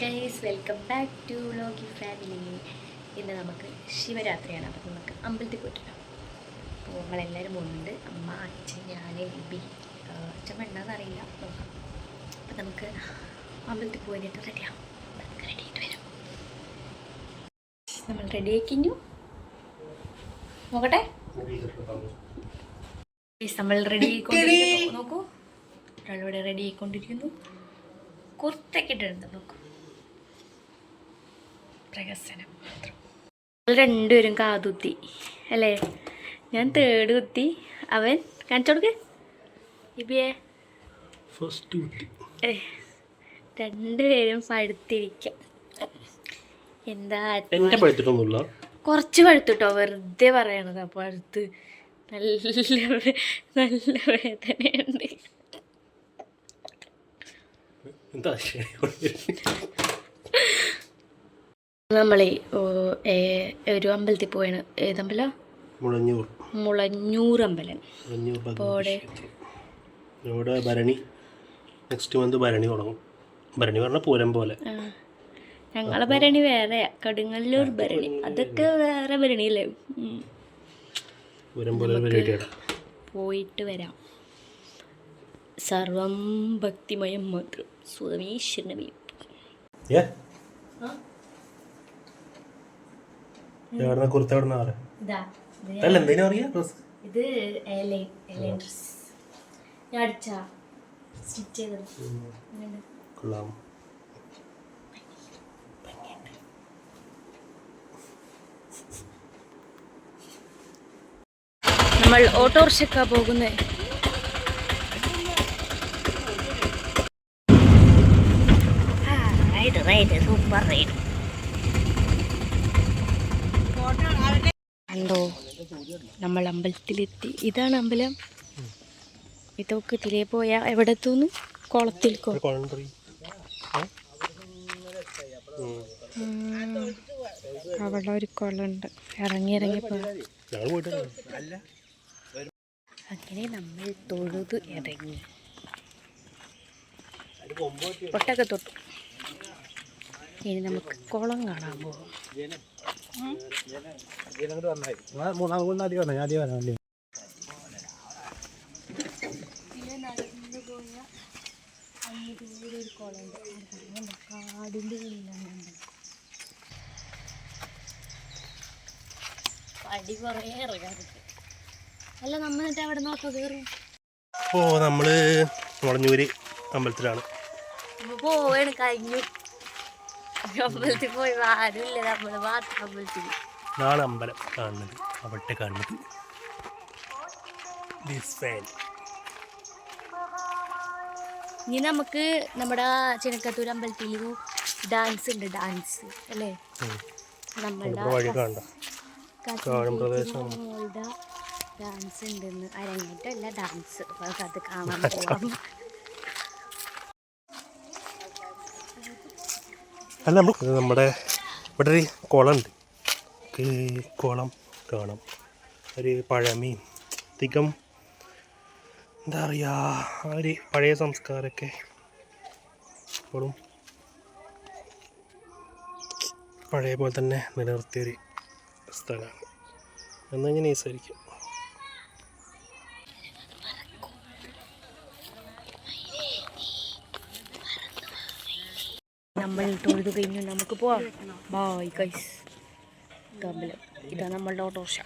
Guys welcome back to Lokki family ഇന്ന് നമുക്ക് ശിവരാത്രിയാണ് അപ്പം നമുക്ക് അമ്പലത്തിൽ പോയിട്ടില്ല അപ്പോൾ നമ്മളെല്ലാവരും പോകുന്നുണ്ട് അമ്മ അച്ഛൻ ഞാൻ ലിബി അച്ഛൻ വേണ്ടെന്ന് അറിയില്ല. നോക്കാം. അപ്പം നമുക്ക് അമ്പലത്തിൽ പോയിട്ട് റെഡിയാവും നമുക്ക് റെഡി ആയിട്ട് വരും. നമ്മൾ റെഡി ആക്കിഞ്ഞു നോക്കട്ടെ. നമ്മൾ റെഡി ആയിക്കൊണ്ടിരിക്കുന്നു. നോക്കൂ. ഒരാളിവിടെ റെഡി ആയിക്കൊണ്ടിരിക്കുന്നു. കുർത്തൊക്കെ നോക്കും. നോക്കൂ പ്രഹസനം മാത്രം. രണ്ടുപേരും കാതുത്തി അല്ലേ? ഞാൻ തേർഡ് കുത്തി. അവൻ കാണിച്ചു കൊടുക്ക്. ഇബിയെ. ഫസ്റ്റ് രണ്ടുപേരും പഴുത്തിരിക്കാം എന്താ എന്റെ പഴുത്തിട്ടൊന്നുമില്ല കുറച്ച് പഴുത്തുട്ടോ വെറുതെ പറയണത് അപ്പോൾ അടുത്ത് നല്ല നല്ല വേദനയുണ്ട്. എന്താ നമ്മളെ ഒരു അമ്പലത്തിൽ പോയാണ്. ഏതമ്പലം? മുളഞ്ഞൂർ. മുളഞ്ഞൂർ അമ്പലം ഇവിടെ ഭരണി നെക്സ്റ്റ് മന്ത് ഭരണി തുടങ്ങും. ഭരണി പറഞ്ഞാൽ പൂരം പോലെ. ഞങ്ങളെ ഭരണി വേറെ കടുങ്ങല്ലൂർ ഭരണി. അതൊക്കെ വേറെ ഭരണിയല്ലേ? അല്ലേ പൂരം പോലെ ഒരു പരിപാടിയാണ് പോയിട്ട് വരാം. സർവം ഭക്തിമയം മാത്രം. നിന്നാ ഇതാ ഞാൻ അടിച്ചാ സ്റ്റിച്ച് ചെയ്തത്? കൊള്ളാം നമ്മൾ ഓട്ടോറിക്ഷക്കാ പോകുന്നത് റൈഡ് സൂപ്പർ റൈഡ് കണ്ടോ? നമ്മൾ അമ്പലത്തിലെത്തി. ഇതാണ് അമ്പലം. ഇതൊക്കെ തിരെ പോയാൽ എവിടെ എത്തുന്നു കുളത്തിൽക്കോ അവിടെ ഒരു കുളമുണ്ട്. ഇറങ്ങി ഇറങ്ങി അങ്ങനെ നമ്മൾ തൊഴുത് ഇറങ്ങി. പൊട്ടൊക്കെ തൊട്ടു. ഇനി നമുക്ക് കുളം കാണാൻ പോകും കാടിന്റെ ഉള്ളിലാണ് പടി കുറേ ഇറങ്ങാറുണ്ട് അല്ല നമ്മൾ എന്നിട്ട് അവിടെ നോക്കാം കയറും ഓ നമ്മൾ മുളഞ്ഞൂര് അമ്പലത്തിലാണ്. പോവാണ് കഴിഞ്ഞു. അമ്പലത്തിൽ പോയി ആരുമില്ല നമ്മൾ മാത്രം അമ്പലത്തിൽ ഇതാണ് അമ്പലം കാണുന്നത്. അവിടെ കാണുന്നത് ഇനി നമുക്ക് നമ്മുടെ ചിനക്കത്തൂർ അമ്പലത്തിൽ ഡാൻസ് ഉണ്ട് ഡാൻസ് അല്ലേ? നമ്മളുടെ ഡാൻസ് ഉണ്ടെന്ന്. അരങ്ങേറ്റല്ല ഡാൻസ് അത് കാണാൻ പോവാം. അല്ല നമ്മൾ നമ്മുടെ ഇവിടെ ഒരു കുളമുണ്ട്. നമുക്ക് കുളം കാണാം. ഒരു പഴമയും അധികം എന്താ പറയുക ആ ഒരു പഴയ സംസ്കാരമൊക്കെ ഇപ്പോഴും പഴയ പോലെ തന്നെ നിലനിർത്തിയൊരു സ്ഥലമാണ്. എന്നാൽ ഞാൻ നമ്മൾ തൊഴുത് കഴിഞ്ഞു നമുക്ക് പോവാം. ബായ് കൈസ് അമ്പലം. ഇതാ നമ്മളുടെ ഓട്ടോറിക്ഷ.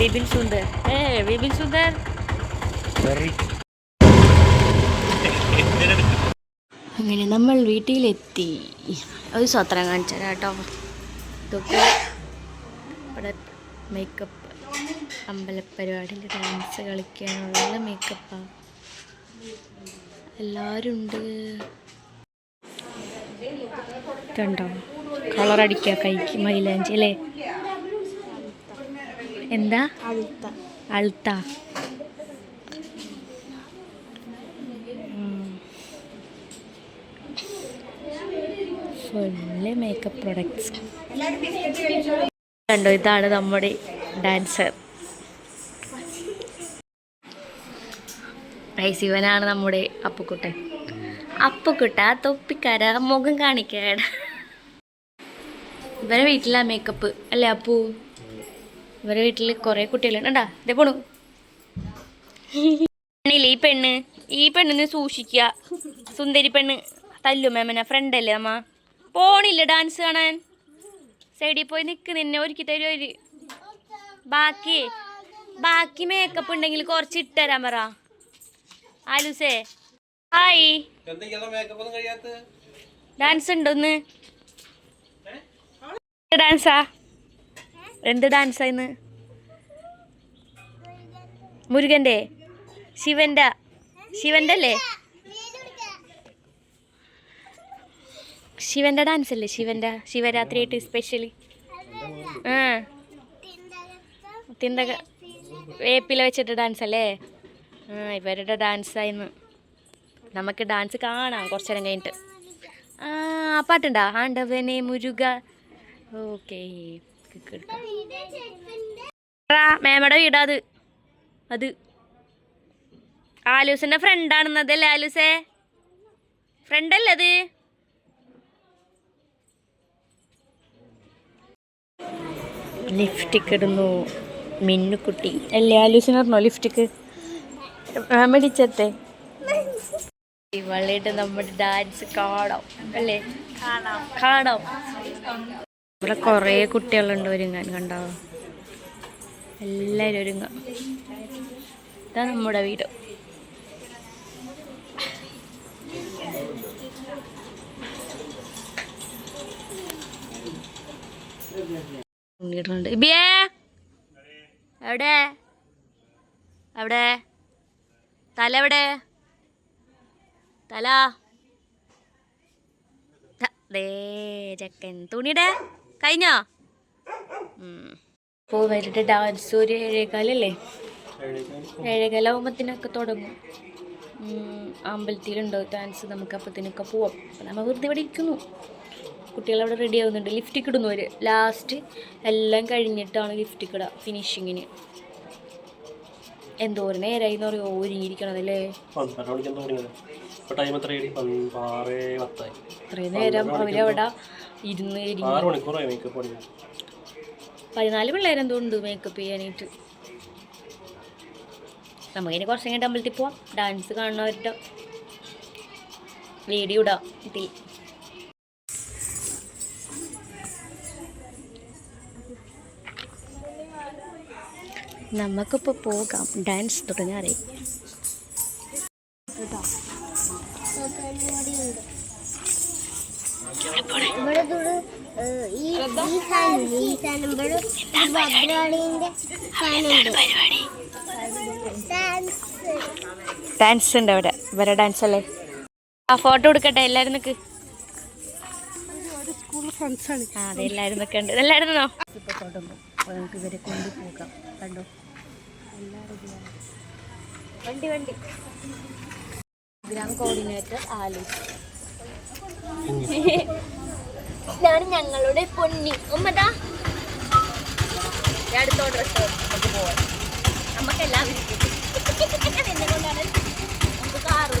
ബിബിൻ സുന്ദർ. ഏ ബിബിൻ സുന്ദർ. അങ്ങനെ നമ്മൾ വീട്ടിലെത്തി. ഒരു സ്വത്രം കാണിച്ചു കേട്ടോ. ഇതൊക്കെ ഇവിടെ മേക്കപ്പ് അമ്പലപ്പരിപാടിയിൽ ഡാൻസ് കളിക്കാനുള്ള മേക്കപ്പാണ് എല്ലാവരും ഉണ്ട്. കണ്ടോ കളർ അടിക്കുക കൈക്ക് മൈലാഞ്ചി അല്ലേ? എന്താ? അൾത്ത. ഫുള്ള് മേക്കപ്പ് പ്രൊഡക്ട്സ് കണ്ടോ ഇതാണ് നമ്മുടെ ഡാൻസർ ഗൈസ് ഇവനാണ് നമ്മുടെ അപ്പുക്കുട്ടൻ. അപ്പുക്കുട്ട തൊപ്പിക്കാര മുഖം കാണിക്കാട ഇവരെ വീട്ടിലാ മേക്കപ്പ് അല്ലേ അപ്പു? ഇവരെ വീട്ടിൽ കുറേ കുട്ടികളുണ്ട്. ഉണ്ടാ ഇതേ പോണു. പെണ്ണില്ലേ ഈ പെണ്ണ്? ഈ പെണ്ണിന് സൂക്ഷിക്കുക സുന്ദരി പെണ്ണ്. തല്ലു മേമന ഫ്രണ്ട് അല്ലേ അമ്മ? പോണില്ല ഡാൻസ് കാണാൻ. സൈഡിൽ പോയി നിൽക്ക് നിന്നെ. ഒരുക്കി തരുമോ ബാക്കി ബാക്കി മേക്കപ്പ് ഉണ്ടെങ്കിൽ കുറച്ച് ഇട്ടരാൻ പറ. ആലുസേ. ഹായ്. ഡാൻസ് ഉണ്ടോന്ന് ഡാൻസാ എന്ത് ഡാൻസാ ഇന്ന്? മുരുകന്റെ ശിവന്റെ ശിവന്റെ അല്ലേ? ശിവന്റെ ഡാൻസ് അല്ലേ? ശിവന്റെ ശിവരാത്രി ആയിട്ട് സ്പെഷ്യലി ആ. തിന്തക വേപ്പില വെച്ചിട്ട് ഡാൻസ് അല്ലേ? ഇവരുടെ ഡാൻസ് ആയിരുന്നു. നമുക്ക് ഡാൻസ് കാണാം കുറച്ചു നേരം കഴിഞ്ഞിട്ട്. ആ പാട്ടുണ്ടോ? ആണ്ടവനെ മുരുക. ഓക്കെ. മേമയുടെ വീടാ അത്. അത്. ആലൂസിന്റെ ഫ്രണ്ടാണെന്നതല്ലേ ആലൂസേ? ഫ്രണ്ടല്ലേ അത്? ഇടുന്നു മിന്നുക്കുട്ടി. അല്ലേ ആലൂസിന് പറഞ്ഞോ ലിഫ്റ്റിക്ക്? മേടിച്ചത്തെ ഇവളായിട്ട് നമ്മുടെ ഡാൻസ് കാണാം അല്ലേ? കാണാം. കാണാം ഇവിടെ കുറേ കുട്ടികളുണ്ട് ഒരുങ്ങാൻ കണ്ടോ? എല്ലാവരും ഒരുങ്ങാം. ഇതാ നമ്മുടെ വീട്. ഇടുന്നുണ്ട് ഇബിയേ! എവിടെ? എവിടെ? തല എവിടെ? തല. ദേ ചക്കൻ. തുണിയുടെ കഴിഞ്ഞോ? ഇപ്പോ ഇവരുടെ ഡാൻസ് ഒരു ഏഴേകാലല്ലേ? ഏഴേകാലാവുമ്പത്തിനൊക്കെ തുടങ്ങും. അമ്പലത്തിലുണ്ടോ ഡാൻസ് നമുക്ക് അപ്പത്തിനൊക്കെ പോവാം. അപ്പം നമ്മൾ വെറുതെ ഇവിടെ ഇരിക്കുന്നു. കുട്ടികളവിടെ റെഡി ആവുന്നുണ്ട്. ലിഫ്റ്റിക്ക് ഇടുന്നു അവർ ലാസ്റ്റ് എല്ലാം കഴിഞ്ഞിട്ടാണ് ലിഫ്റ്റിക്ക് ഇടുക ഫിനിഷിങ്ങിന് എന്തോരം നേരമായി എന്ന് പറയുമോ? ഒരുങ്ങിയിരിക്കണതല്ലേ ഇത്രയും നേരം അവരവിടെ ഇരുന്ന് പതിനാല് പിള്ളേരെന്തോ ഉണ്ട് മേക്കപ്പ് ചെയ്യാനായിട്ട്. നമുക്കിനി കുറച്ച് കഴിഞ്ഞിട്ട് അമ്പലത്തിൽ പോവാം. ഡാൻസ് കാണുന്നവരുടെ വീഡിയോ ഇടാം. ഇതിൽ നമുക്കിപ്പോൾ പോകാം. ഡാൻസ് തുടങ്ങാറേ. ഡാൻസ് ഡാൻസ് ഉണ്ട് അവിടെ. വരെ ഡാൻസ് അല്ലേ? ആ ഫോട്ടോ എടുക്കട്ടെ എല്ലാവരും നിൽക്ക് ആ അതെ എല്ലാവരും നിൽക്കണ്ട് എല്ലാവരും നിന്നോ ഇപ്പൊ തുടങ്ങും. അപ്പൊ നമുക്ക് ഇവരെ കൊണ്ട്? വണ്ടി വണ്ടി. Programme coordinator aloo. ഇതാണ് ഞങ്ങളുടെ പൊന്നി. ഉമ്മതാ. ഞാൻ അടുത്ത നമുക്ക് പോവാം. നമുക്ക് എല്ലാവരും എന്നെ കൊണ്ടാണ് നമുക്ക് കാറ്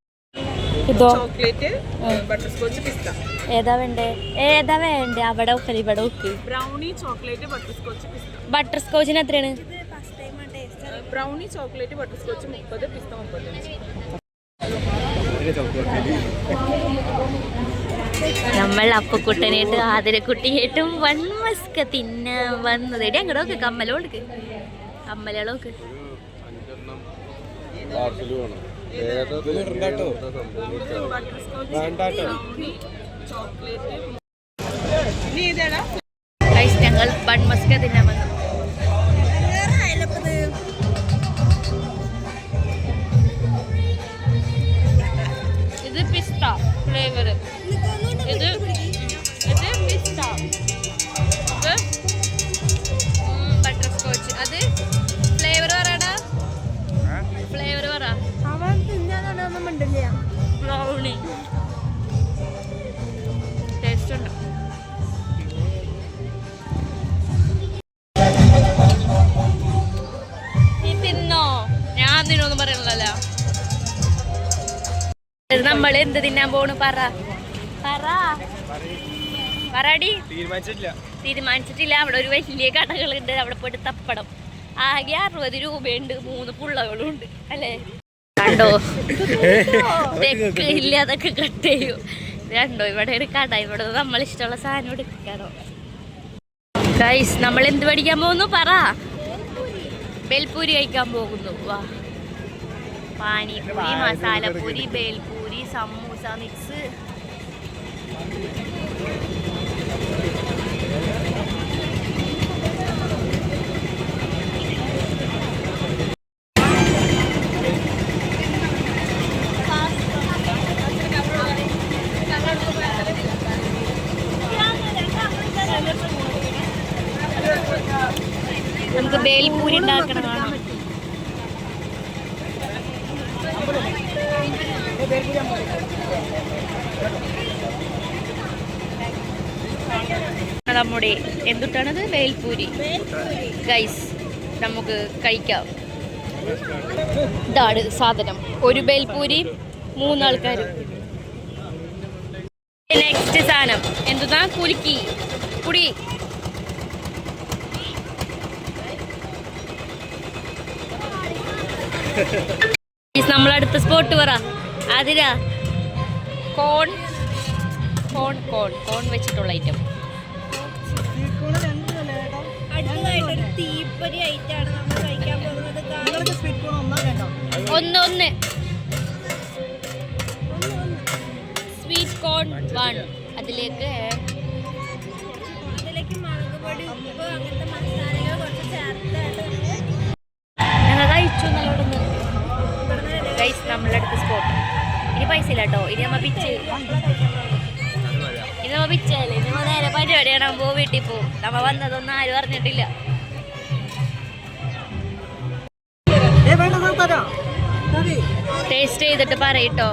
ഇതോ? ചോക്ലേറ്റ് ബട്ടർ സ്കോച്ച് പിസ്ത. ഏതാ വേണ്ടേ? ഏതാ വേണ്ടേ? അവിടെ ഒക്കെ ഇവിടെ ഒക്കെ ബ്രൗണി ചോക്ലേറ്റ് ബട്ടർ സ്കോച്ച് പിസ്ത ബട്ടർ സ്കോച്ചിന് എത്രയാണ് ബ്രൗണി ചോക്ലേറ്റ് ബട്ടർ സ്കോച്ച് മുപ്പത് പിസ്ത മുപ്പത്. നമ്മൾ അപ്പക്കുട്ടനായിട്ട് ആതിരക്കുട്ടിയായിട്ടും വൺ മസ്ക തിന്നാൻ വന്നത്. എടി അങ്ങോട്ടൊക്കെ കമ്മലോ കമ്മലോക്ക് കമ്മലുകളൊക്കെ ആളുകൾ ബൺ മസ്ക തിന്നാൻ വന്നു. ഇത് പിസ്ത ഫ്ലേവർ. ഇത് തിന്നാൻ പോണു പറ. പറ. പറടി. തീരുമാനിച്ചിട്ടില്ല. അവിടെ ഒരു വലിയ കടകളുണ്ട്. അവിടെ പോയിട്ട് തപ്പടം ആകെ അറുപത് രൂപയുണ്ട്. മൂന്ന് പുള്ളകളും ഉണ്ട് അല്ലേ? കണ്ടോ? തെക്ക് ഇല്ല അതൊക്കെ കട്ട് ചെയ്യൂ. രണ്ടോ ഇവിടെ ഒരു കട. ഇവിടെ നമ്മൾ ഇഷ്ടമുള്ള സാധനം എടുക്കാനോ? ഗൈസ് നമ്മൾ എന്ത് പഠിക്കാൻ പോകുന്നു? പറ. ബേൽപൂരി കഴിക്കാൻ പോകുന്നു. വാ. പാനിപൂരി മസാലപ്പൂരി ബേൽപൂരി. സമൂസ മിക്സ്. നമുക്ക് ബേൽപൂരി ഉണ്ടാക്കണതാണ് നമ്മുടെ എന്തുട്ടാണത്? വേൽപൂരി. ഗൈസ് നമുക്ക് കഴിക്കാം. ഇതാണ് സാധനം. ഒരു ബേൽപൂരി മൂന്നാൾക്കാർ നെക്സ്റ്റ് സാധനം. എന്തുതാ കുലുക്കി. കുടി. നമ്മളടുത്ത സ്പോട്ട് പറ. അതിരാ കോൺ കോൺ കോൺ കോൺ വെച്ചിട്ടുള്ള ഐറ്റം അടുത്തതായിട്ടൊരു തീപ്പൊരി ആയിട്ടാണ് നമ്മൾ കഴിക്കാൻ പോകുന്നത്. ഒന്ന് ഒന്ന് സ്വീറ്റ് കോൺ വൺ അതിലേക്ക് അതിലേക്ക് മുളക് പൊടി ഉപ്പ് അങ്ങനത്തെ പൈസ ഇല്ല കേട്ടോ ഇനി നമ്മ പിച്ച് ഇനി നമ്മ പിച്ചല്ലേ ഇനി നമ്മ നേരെ പരിപാടിയാണ്. പോ വീട്ടിൽ പോവും. നമ്മ വന്നതൊന്നും ആരും അറിഞ്ഞിട്ടില്ല. ടേസ്റ്റ് ചെയ്തിട്ട് പറയട്ടോ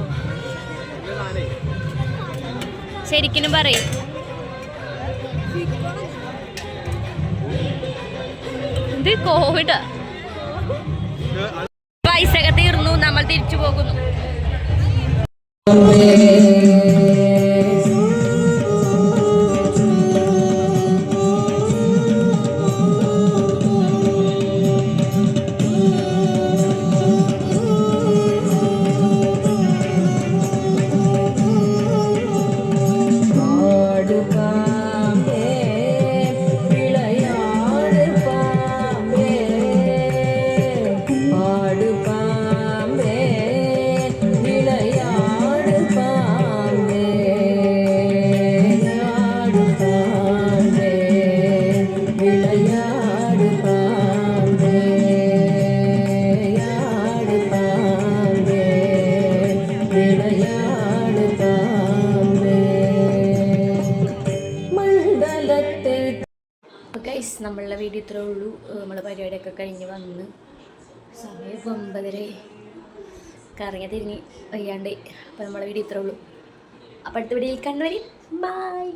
ശരിക്കും പറയും. ഇത് കോവിഡ്. പൈസ ഒക്കെ തീർന്നു. നമ്മൾ തിരിച്ചു പോകുന്നു. Amen. നമ്മളുടെ വീഡിയോ ഇത്രേ ഉള്ളൂ. നമ്മളെ പരിപാടിയൊക്കെ കഴിഞ്ഞ് വന്ന് സമയം ഇപ്പം ഒമ്പതര. കറങ്ങി തിരിഞ്ഞ് വയ്യാണ്ട് അപ്പോൾ നമ്മളെ വീഡിയോ ഇത്രേ ഉള്ളൂ. അപ്പോൾ അടുത്ത വീഡിയോയിൽ കണ്ടുവരും ബൈ